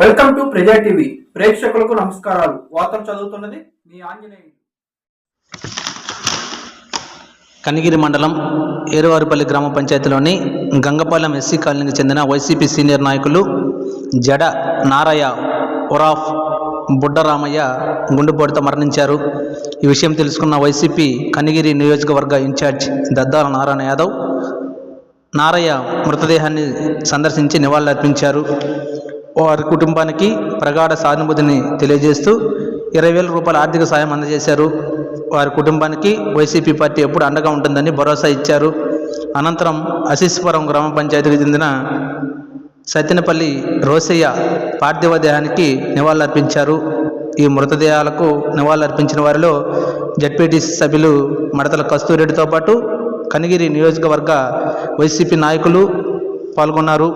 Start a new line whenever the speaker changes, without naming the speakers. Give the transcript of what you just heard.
Welcome to ప్రజా TV. ప్రేక్షకులకు నమస్కారాలు. వార్తలు చదువుతున్నది మీ ఆంజనేయులు.
కనిగిరి మండలం ఏరువారిపల్లి గ్రామ పంచాయతీలోని గంగపాలెం ఎస్సీ కాలనీకి చెందిన వైసీపీ సీనియర్ నాయకులు జడ నారయ్య ఒరాఫ్ బుడ్డరామయ్య గుండెపోటుతో మరణించారు. ఈ విషయం తెలుసుకున్న వైసీపీ కనిగిరి నియోజకవర్గ ఇన్ఛార్జ్ దద్దాల నారాయణ యాదవ్ నారయ్య మృతదేహాన్ని సందర్శించి నివాళులర్పించారు. వారి కుటుంబానికి ప్రగాఢ సానుభూతిని తెలియజేస్తూ ఇరవై వేల రూపాయల ఆర్థిక సాయం అందజేశారు. వారి కుటుంబానికి వైసీపీ పార్టీ ఎప్పుడు అండగా ఉంటుందని భరోసా ఇచ్చారు. అనంతరం అశీస్పురం గ్రామ పంచాయతీకి చెందిన సత్యనపల్లి రోసయ్య పార్థివ దేహానికి నివాళులర్పించారు. ఈ మృతదేహాలకు నివాళులర్పించిన వారిలో జడ్పీటీసీ సభ్యులు మడతల కస్తూరెడ్డితో పాటు కనిగిరి నియోజకవర్గ వైసీపీ నాయకులు పాల్గొన్నారు.